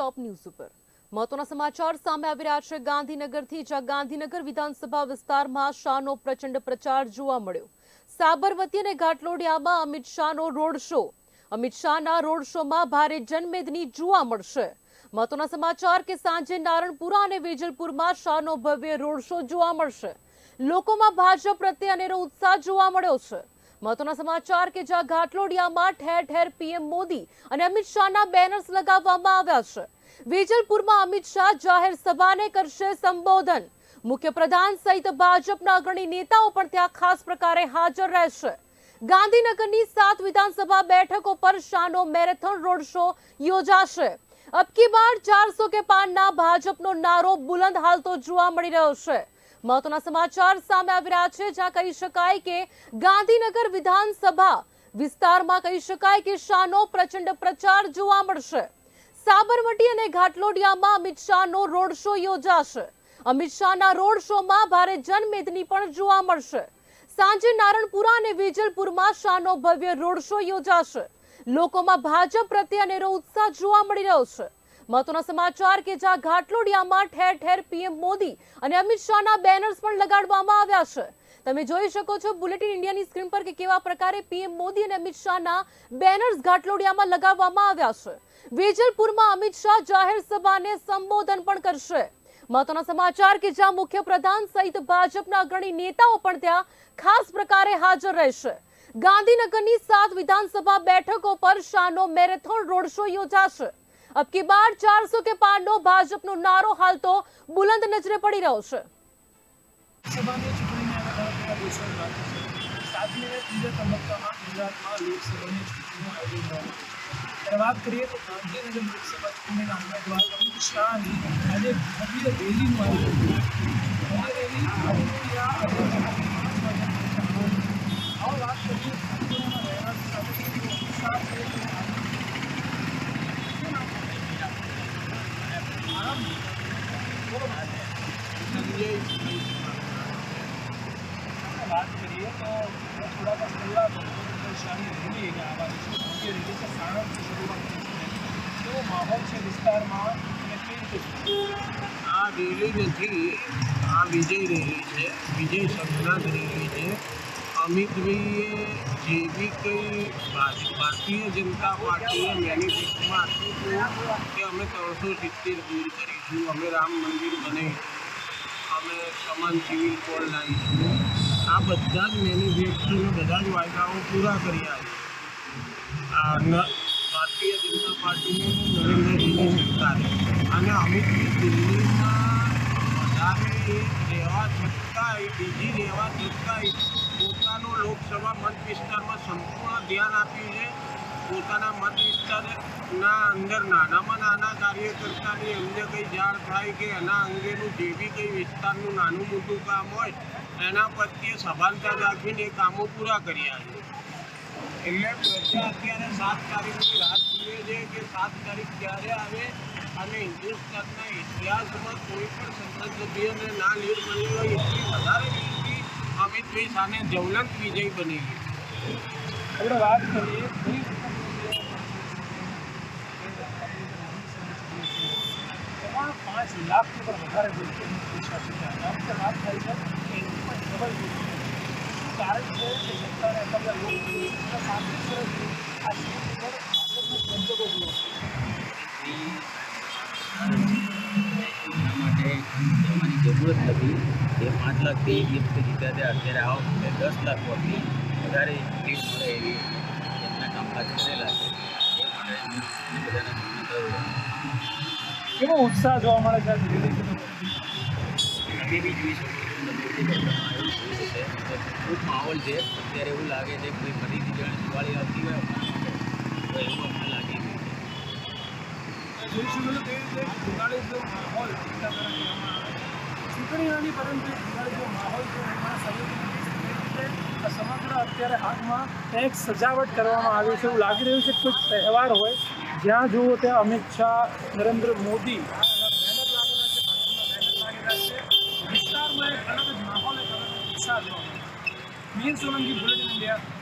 ટોપ news ઉપર. મહત્વના સમાચાર સામે આવી રહ્યા છે. ગાંધીનગરથી જ્યાં ગાંધીનગર વિધાનસભા વિસ્તારમાં શાહનો પ્રચંડ પ્રચાર જોવા મળ્યો. સાબરમતી અને ઘાટલોડિયામાં અમિત શાહનો રોડ શો. અમિત શાહના રોડ શોમાં ભારે જનમેદની જોવા મળશે. મહત્વના સમાચાર કે સાંજે નારણપુરા અને વેજલપુરમાં શાહનો ભવ્ય રોડ શો જોવા મળશે. લોકોમાં ભાજપ પ્રત્યે અનેરો ઉત્સાહ જોવા મળ્યો છે. મહત્વના સમાચાર કે જ્યાં ઘાટલોડિયામાં ઠેર ઠેર પીએમ મોદી અને અમિત શાહના બેનર્સ લગાવવામાં આવ્યા છે. વેજલપુરમાં અમિત શાહ જાહેર સભાને કરશે સંબોધન. મુખ્યપ્રધાન સહિત ભાજપના અગ્રણી નેતાઓ પણ ત્યાં ખાસ પ્રકારે હાજર રહેશે. ગાંધીનગરની સાત વિધાનસભા બેઠકો પર શાહનો મેરેથોન રોડ શો યોજાશે. અબકી બાર ચારસો કે પાનના ભાજપનો નારો બુલંદ હાલતો જોવા મળી રહ્યો છે. મહત્વના સમાચાર સામે આવી રહ્યા છે, જ્યાં કહી શકાય કે ગાંધીનગર વિધાનસભા વિસ્તારમાં કહી શકાય કે શાહનો પ્રચંડ પ્રચાર જોવા મળશે. સાબરમતી અને ઘાટલોડિયામાં અમિત શાહનો રોડ શો યોજાશે. અમિત શાહના રોડ શોમાં ભારે જનમેદની પણ જોવા મળશે. સાંજે નારણપુરા અને વેજલપુરમાં શાહનો ભવ્ય રોડ શો યોજાશે. લોકોમાં ભાજપ પ્રત્યે અનેરો ઉત્સાહ જોવા મળી રહ્યો છે. મહત્વના સમાચાર કે જ્યાં ઘાટલોડિયામાં ઠેર ઠેર પીએમ મોદી અને અમિત શાહના બેનર્સ પણ લગાડવામાં આવ્યા છે. તમે જોઈ શકો છો બુલેટિન ઇન્ડિયાની સ્ક્રીન પર કે કેવા પ્રકારે પીએમ મોદી અને અમિત શાહના બેનર્સ ઘાટલોડિયામાં લગાવવામાં આવ્યા છે. વેજલપુરમાં અમિત શાહ જાહેર સભાને સંબોધન પણ કરશે. મહત્વના સમાચાર કે જ્યાં મુખ્યપ્રધાન સહિત ભાજપના અગ્રણી નેતાઓ પણ ત્યાં ખાસ પ્રકારે હાજર રહેશે. ગાંધીનગરની સાત વિધાનસભા બેઠકો પર શાહનો મેરેથોન રોડ શો યોજાશે. અબકી બાર ચારસો કે પારનો ભાજપનો નારો હાલ તો બુલંદ નજરે પડી રહ્યો છે લોકસભાની આવો વાત કરીએ ગાંધીનગરના રહેવાસી સાથે કે જે ઉત્સાહ છે તે વાત કરીએ તો થોડા વર્ષ પહેલાં પરેશાની રેલી આવવાની છે ભવ્ય રેલી છે સાણંદથી શરૂઆત થઈ છે કેવો માહોલ છે વિસ્તારમાં રીતે આ રેલી નથી આ વિજય રેલી છે, વિજય સંઘનાથ રેલી છે. અમિતભાઈએ જે બી કંઈ ભારતીય જનતા પાર્ટીએ મેનિફેસ્ટોમાં કે અમે ત્રણસો સિત્તેર દૂર કરીશું, અમે રામ મંદિર બનાવીશું. અમે સમાન સિવિલ કોડ લાવીશું આ બધા જ મેનિફેસ્ટોને બધા જ વાયદાઓ પૂરા કર્યા છે. ભારતીય જનતા પાર્ટીની નરેન્દ્રજીની સરકારે. અને અમિતજી દિલ્હીમાં વધારે રહેવા છતાંય, બીજી રહેવા છતાંય પોતાનો લોકસભા મત વિસ્તારમાં સંપૂર્ણ ધ્યાન આપ્યું છે. પોતાના મત વિસ્તારના અંદર નાનામાં નાના કાર્યકર્તાની એમને કંઈ જાણ થાય કે એના અંગેનું જે બી કંઈ વિસ્તારનું નાનું મોટું કામ હોય, એના પ્રત્યે સભાનતા રાખીને કામો પૂરા કર્યા છે. એટલે પ્રજા અત્યારે સાત તારીખની રાહ જોઈએ છે કે સાત તારીખ ક્યારે આવે અને હિન્દુસ્તાનના ઇતિહાસમાં કોઈ પણ સંસદ સભ્યને ના લીડ બની હોય, એટલી વધારે લીડથી અમિતભાઈ સામે જ્વલંત વિજય બની ગઈ આપણે વાત કરીએ કઈ વખત એમાં પાંચ લાખથી પણ વધારે વ્યક્તિઓની પૈસા છે આ વખતે વાત થાય છે કે એની પણ ડબલ શું કારણ છે કે સરકારે એટલા બધા લોકો છેલ્લા પાંત્રીસ વર્ષથી આ સીટ પર ભાજપનો દબદબો જોવો એના માટે જવાની જરૂરત નથી એ પાંચ લાખથી એક વ્યક્તિ જીત્યા હતા અત્યારે આ વખતે દસ લાખ વોટની વધારે લીડ મળે એવી કેવો ઉત્સાહ જોવા મળે છે બી જોઈ આવ્યું તો ખૂબ માહોલ છે. અત્યારે એવું લાગે છે કોઈ ફરીથી જાણે દિવાળી આવતી હોય તો એવું અમને લાગે રહ્યું છે. જોઈ શકો રીતે દિવાળી જેવો માહોલ જનતા દ્વારા કહેવામાં આવે છે ચૂંટણી નથી પરંતુ દિવાળી જેવો માહોલ છે. એમાં સમગ્ર અત્યારે હાથમાં એક સજાવટ કરવામાં આવી છે. એવું લાગી રહ્યું છે કોઈ તહેવાર હોય. જ્યાં જુઓ ત્યાં અમિત શાહ, નરેન્દ્ર મોદી વિસ્તારમાં એક અલગ જ માહોલ એક અલગ ઉત્સાહ જોવા મીર સોલંકી બુલેટિન ઇન્ડિયા